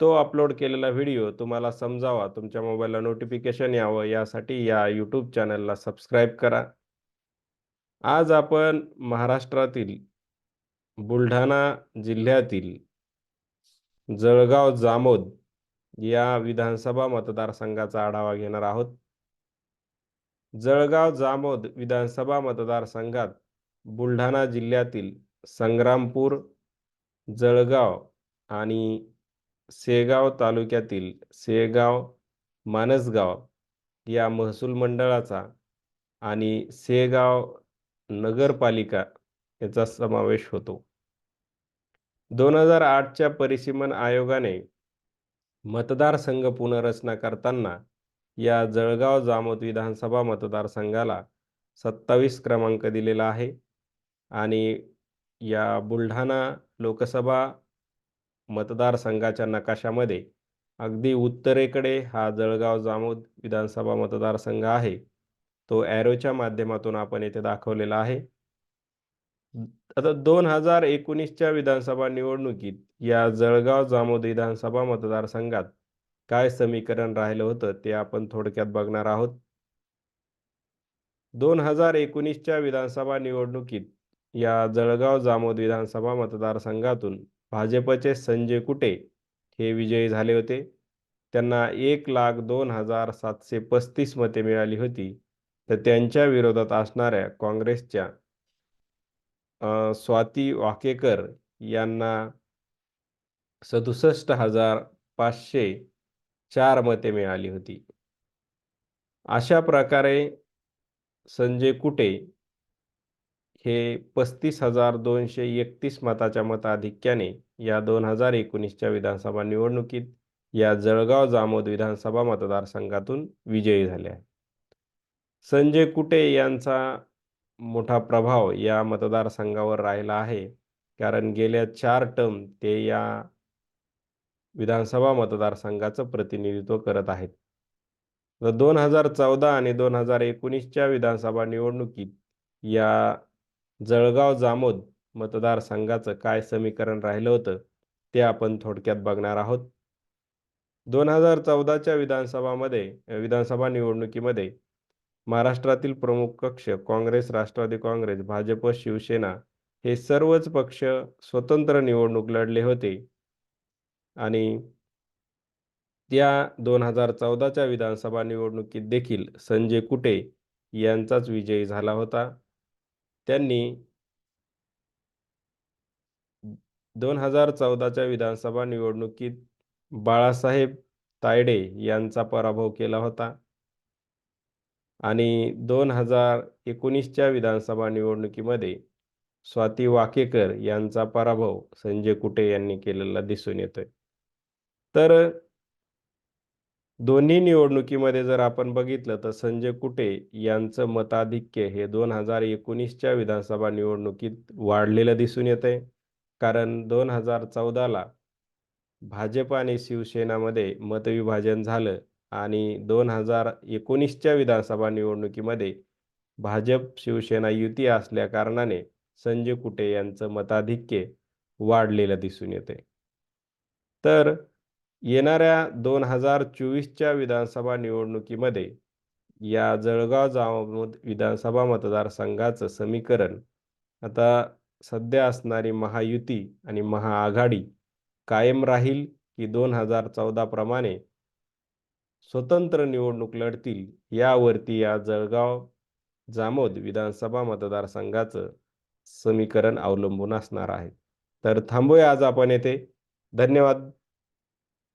तो अपलोड केलेला व्हिडिओ तुम्हाला समजावा. तुमच्या मोबाईलला नोटिफिकेशन यावं. यासाठी या यूट्यूब चॅनलला सबस्क्राईब करा. आज आपण महाराष्ट्रातील बुलढाणा जिल्ह्यातील जळगाव जामोद या विधानसभा मतदारसंघाचा आढावा घेणार आहोत. जळगाव जामोद विधानसभा मतदारसंघात बुलढाणा जिल्ह्यातील संग्रामपूर जळगाव आणि सेगाव तालुक्यातील सेगाव मानसगाव या महसूल मंडळाचा आणि सेगाव नगरपालिका याचा समावेश होतो. दोन हजार आठच्या परिसीमन आयोगाने मतदारसंघ पुनर्रचना करताना या जळगाव जामोद विधानसभा मतदारसंघाला सत्तावीस क्रमांक दिलेला आहे आणि या बुलढाणा लोकसभा मतदारसंघाच्या नकाशामध्ये. अगदी उत्तरेकडे हा जळगाव जामोद विधानसभा मतदारसंघ आहे. तो ॲरोच्या माध्यमातून आपण येथे दाखवलेला आहे. आता दोन हजार एकोणीसच्या विधानसभा निवडणुकीत या जळगाव जामोद विधानसभा मतदारसंघात काय समीकरण राहिलं होतं ते आपण थोडक्यात बघणार आहोत. दोन हजार एकोणीसच्या विधानसभा निवडणुकीत या जळगाव जामोद विधानसभा मतदारसंघातून भाजपचे संजय कुटे हे विजयी झाले होते. त्यांना एक लाख दोन हजार सातशे पस्तीस मते मिळाली होती. तर त्यांच्या विरोधात असणाऱ्या काँग्रेसच्या स्वाती वाकेकर यांना सदुसष्ट हजार पाचशे चार मते मिळाली होती. अशा प्रकारे संजय कुटे हे पस्तीस हजार दोनशे एकतीस मताच्या मताधिक्याने या दोन हजार एकोणीसच्या विधानसभा निवडणुकीत या जळगाव जामोद विधानसभा मतदारसंघातून विजयी झाले आहे संजय कुटे यांचा मोठा प्रभाव या मतदारसंघावर राहिला आहे. कारण गेल्या चार टर्म ते या विधानसभा मतदारसंघाचं प्रतिनिधित्व करत आहेत. दोन हजार चौदा आणि दोन हजार एकोणीसच्या विधानसभा निवडणुकीत या जळगाव जामोद मतदारसंघाचं काय समीकरण राहिलं होतं ते आपण थोडक्यात बघणार आहोत. दोन हजार चौदाच्या विधानसभामध्ये विधानसभा निवडणुकीमध्ये महाराष्ट्रातील प्रमुख पक्ष काँग्रेस राष्ट्रवादी काँग्रेस भाजप शिवसेना हे सर्वच पक्ष स्वतंत्र निवडणूक लढले होते. आणि त्या दोन हजार चौदाच्या विधानसभा निवडणुकीत देखील संजय कुटे यांचाच विजयी झाला होता. त्यांनी दोन हजार चौदाच्या विधानसभा निवडणुकीत बाळासाहेब तायडे यांचा पराभव केला होता. आणि दोन हजार एकोणीसच्या विधानसभा निवडणुकीमध्ये स्वाती वाकेकर यांचा पराभव संजय कुटे यांनी केलेला दिसून येतोय. तर दोन्ही निवडणुकीमध्ये जर आपण बघितलं तर संजय कुटे यांचं मताधिक्य हे दोन हजार एकोणीसच्या विधानसभा निवडणुकीत वाढलेलं दिसून येत आहे कारण दोन हजार चौदाला भाजप आणि शिवसेनामध्ये मतविभाजन झालं आणि दोन हजार एकोणीसच्या विधानसभा निवडणुकीमध्ये भाजप शिवसेना युती असल्या कारणाने संजय कुटे यांचं मताधिक्य वाढलेलं दिसून येते तर येणाऱ्या दोन हजार चोवीसच्या विधानसभा निवडणुकीमध्ये या जळगाव जामोद विधानसभा मतदारसंघाचं समीकरण आता सध्या असणारी महायुती आणि महाआघाडी कायम राहील की दोन हजार चौदाप्रमाणे स्वतंत्र निवडणूक लढतील यावरती या जळगाव जामोद विधानसभा मतदारसंघाचं समीकरण अवलंबून असणार आहे. तर थांबूया आज आपण येथे. धन्यवाद.